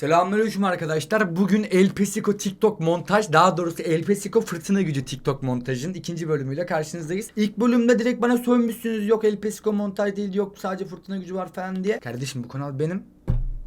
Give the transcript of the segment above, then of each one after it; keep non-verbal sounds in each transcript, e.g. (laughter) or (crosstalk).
Selamünaleyküm arkadaşlar. Bugün El Pesico TikTok montaj, daha doğrusu El Pesico fırtına gücü TikTok montajının ikinci bölümüyle karşınızdayız. İlk bölümde direkt bana sövmüşsünüz. Yok El Pesico montaj değil, yok sadece fırtına gücü var falan diye. Kardeşim bu kanal benim.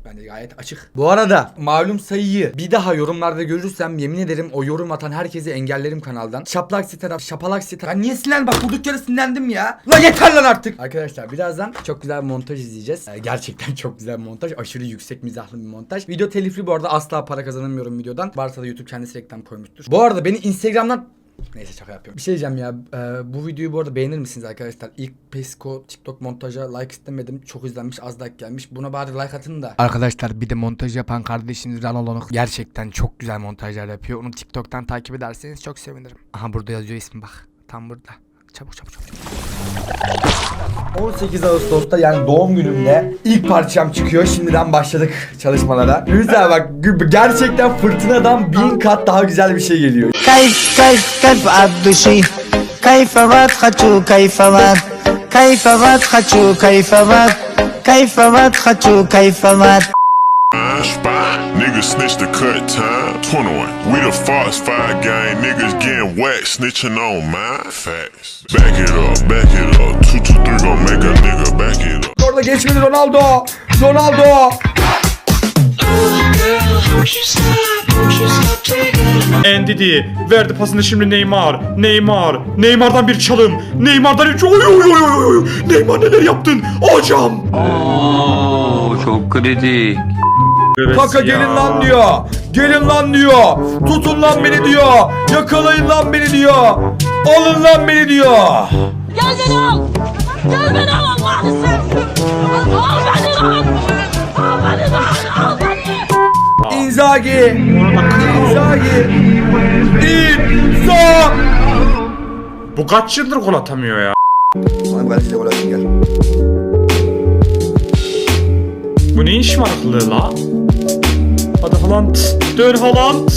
Ben de gayet açık. Bu arada malum sayıyı bir daha yorumlarda görürsem yemin ederim o yorum atan herkesi engellerim kanaldan. Şaplak site, şapalak site. Ben niye sinirlendim? Bak durduk yere sinirlendim ya. La yeter lan artık. Arkadaşlar birazdan çok güzel bir montaj izleyeceğiz. Ee, gerçekten (laughs) çok güzel bir montaj. Aşırı yüksek mizahlı bir montaj. Video telifli bu arada asla para kazanamıyorum videodan. Varsa da YouTube kendisi reklam koymuştur. Bu arada beni Instagram'dan Neyse şaka yapıyorum. Bir şey diyeceğim ya. e, bu videoyu bu arada beğenir misiniz arkadaşlar? İlk Pesco TikTok montaja like istemedim. Çok izlenmiş az like gelmiş. Buna bari like atın da. Arkadaşlar bir de montaj yapan kardeşiniz Ranolonuk gerçekten çok güzel montajlar yapıyor. Onu TikTok'tan takip ederseniz çok sevinirim. Aha burada yazıyor ismi bak. Tam burada. Çabuk çabuk çabuk. 18 Ağustos'ta yani doğum günümde ilk parçam çıkıyor. Şimdiden başladık çalışmalara. Rüzel bak gerçekten fırtınadan bin kat daha güzel bir şey geliyor. Kayf kayf kayf abduşi şey. Kayfavat haçu kayfavat Kayfavat haçu kayfavat Kayfavat haçu kayfavat Aşk snitch the cut time. 21. We the Fox 5 gang, niggas getting whacked, snitching on mine. Facts. Back it up, back it up. 223 gon' make a nigga back it up. Orada geçmedi Ronaldo. Ronaldo. Ndidi verdi pasını şimdi Neymar. Neymar. Neymar'dan bir çalım. Neymar'dan üç. Oy oy oy oy. Neymar neler yaptın? Hocam. Oo çok kritik. Kaka gelin lan diyor. Gelin lan diyor. Tutun lan beni diyor. Yakalayın lan beni diyor. Alın lan beni diyor. Gel beni al! Gel beni al Allah'ını seversen! Al beni lan! Al beni lan! Al beni! Inzaghi. Inzaghi. İnza. Bu kaç yıldır gol atamıyor ya? Ben size gol atayım gel. Bu neyin şımarıklığı la? Hadi Haaland. Dön Haaland.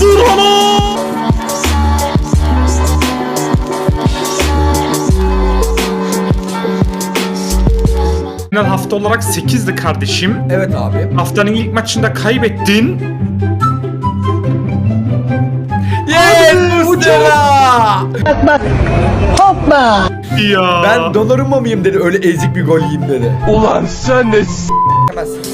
Vur Haaland. Genel hafta olarak 8'di kardeşim. Evet abi. Haftanın ilk maçında kaybettin. Yes Muslera. Ya. Ben Donnarumma mıyım dedi öyle ezik bir gol yiyeyim dedi.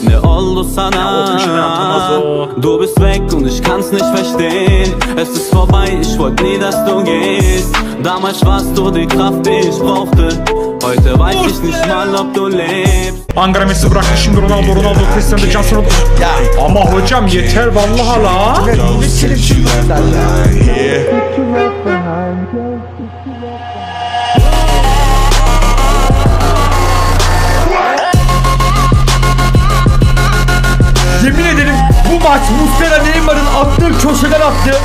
Ne oldu sana? Atamaz o. Du bist weg und ich kann's nicht verstehen. Es ist vorbei, ich wollte nie, dass du gehst. Damals warst du die Kraft, die ich brauchte. Heute weiß ich nicht mal, ob du lebst. Ankara Messi bıraktı şimdi Ronaldo Ronaldo Cristiano Johnson Ya. Ama hocam yeter vallahi la. Yemin ederim bu maç Muslera Neymar'ın attığı köşeden attı.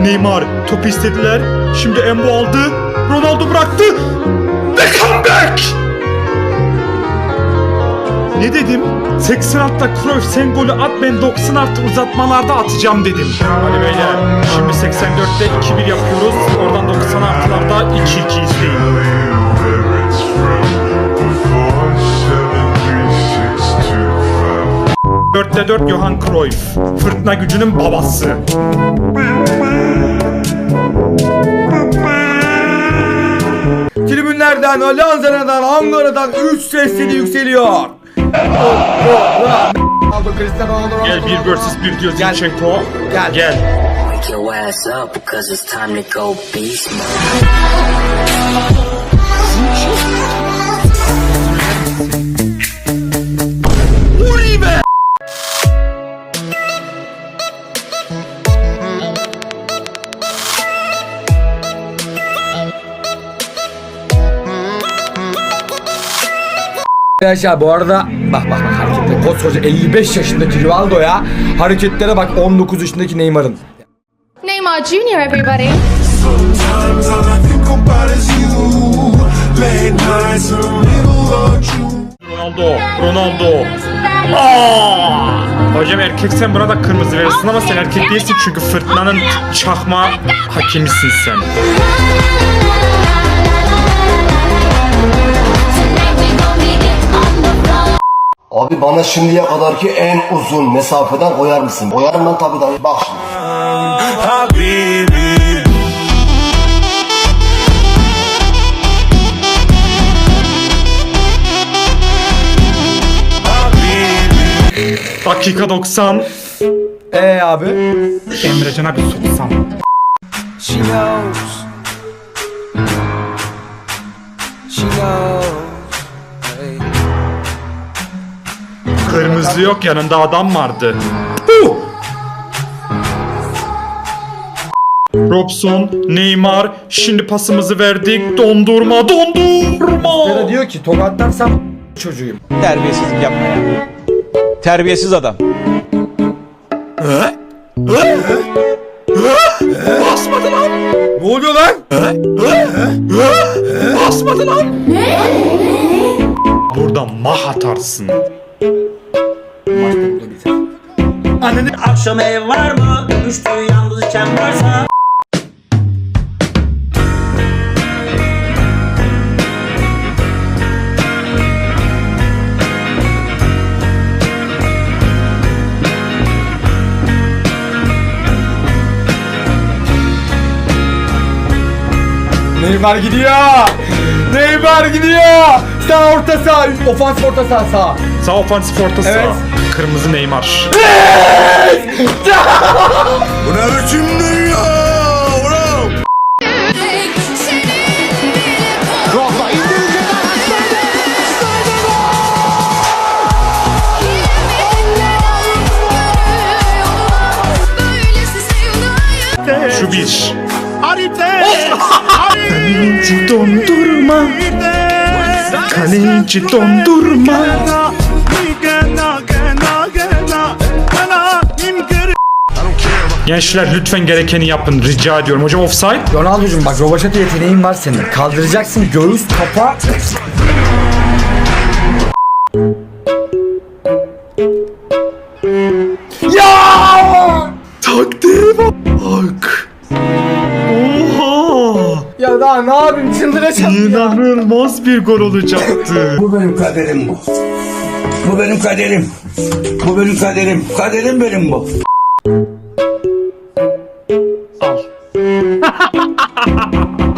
Neymar topu istediler. Şimdi Embo aldı. Ronaldo bıraktı. Ve comeback! Ne dedim? 80 altta Cruyff sen golü at ben 90 artı uzatmalarda atacağım dedim. Hadi beyler şimdi 84'te 2-1 yapıyoruz. Oradan 90 artılarda 2-2 izleyin. Dörtte 4 Johan Cruyff. Fırtına gücünün babası. Tribünlerden, Allianz'dan, Ankara'dan 3 sesli yükseliyor. Ronaldo, Cristiano Ronaldo, Gel 1 vs 1 diyor Gel. Zinchenko. Gel. Gel. Wake your ass up because it's time to go beast mode. Arkadaşlar bu arada bak bak bak hareketlere koskoca 55 yaşındaki Rivaldo ya hareketlere bak 19 yaşındaki Neymar'ın. Neymar Jr. everybody! Ronaldo. Ronaldo. Aa! Hocam erkek sen buna da kırmızı verirsin ama sen erkek değilsin çünkü fırtınanın çakma hakimisin sen. bana şimdiye kadarki en uzun mesafeden koyar mısın? Koyarım lan tabii dayı. Bak şimdi. Dakika 90. Ee abi. Emrecan'a bir soksam. She knows. She knows. Kırmızı yok yanında adam vardı. Robson, Neymar, şimdi pasımızı verdik. Dondurma, Ya da dondurma. diyor ki tokatlarsam çocuğuyum. Terbiyesizlik yapma ya. Terbiyesiz adam. Basmadı lan. Ne oluyor lan? Basmadı lan. Burada mah atarsın. Ananı Akşam ev var mı? Üçlü yalnız içen varsa Neymar gidiyor. Neymar gidiyor. Sağ orta sağ. Ofans orta sağ sağ. Sağ ofansif orta sağ. Evet. Kırmızı Neymar. Bu ne biçim dünya? Şu bir. Kaleci dondurma. Kaleci dondurma. Gençler lütfen gerekeni yapın rica ediyorum. Hocam offside. Ronaldo'cum bak roboşata yeteneğin var senin. Kaldıracaksın göğüs kafa. ya! Taktiğe bak. Oha. Ya daha ne yapayım çıldıracağım ya. İnanılmaz bir gol olacaktı. (laughs) Bu benim kaderim bu. Bu benim kaderim. Bu benim kaderim. Kaderim benim bu.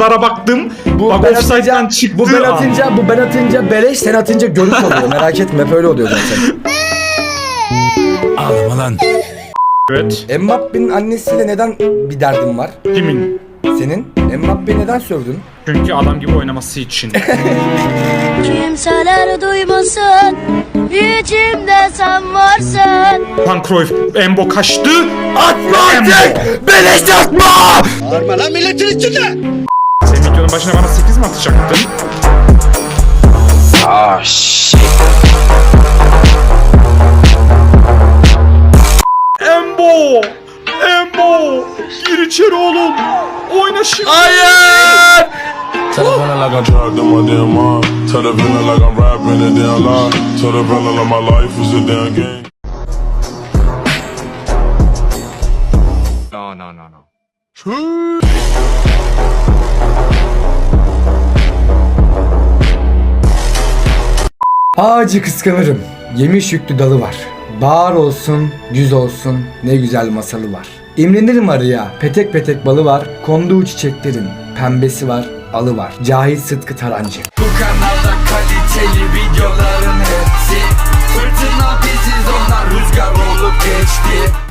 Lara baktım. Bu Bak ben offside'den atınca, çıktı. bu ben atınca, bu ben atınca beleş, sen atınca görüş oluyor. (laughs) Merak etme hep öyle oluyor zaten. Evet. Mbappe'nin annesiyle neden bir derdin var? Kimin? Senin? Mbappe'yi neden sövdün? Çünkü adam gibi oynaması için. (laughs) Kimseler duymasın İçimde sen varsın Van Cruyff, Embo kaçtı. Atma artık! Beleş atma! Sen videonun başına bana 8 mi atacaktın? Embo! Embo! Gir içeri oğlum! Oyna şimdi! Hayır! Drive to my damn mind. Tell the villain like I'm rapping a damn lie. Tell the villain like my life is a damn game. Ağacı kıskanırım. Yemiş yüklü dalı var. Bağır olsun, güz olsun, ne güzel masalı var. İmrenirim arıya, petek petek balı var. Konduğu çiçeklerin, pembesi var, alı var. Cahit Sıtkı Tarancı. Bu kanalda kaliteli videoların hepsi. Fırtına biziz onlar rüzgar olup geçti.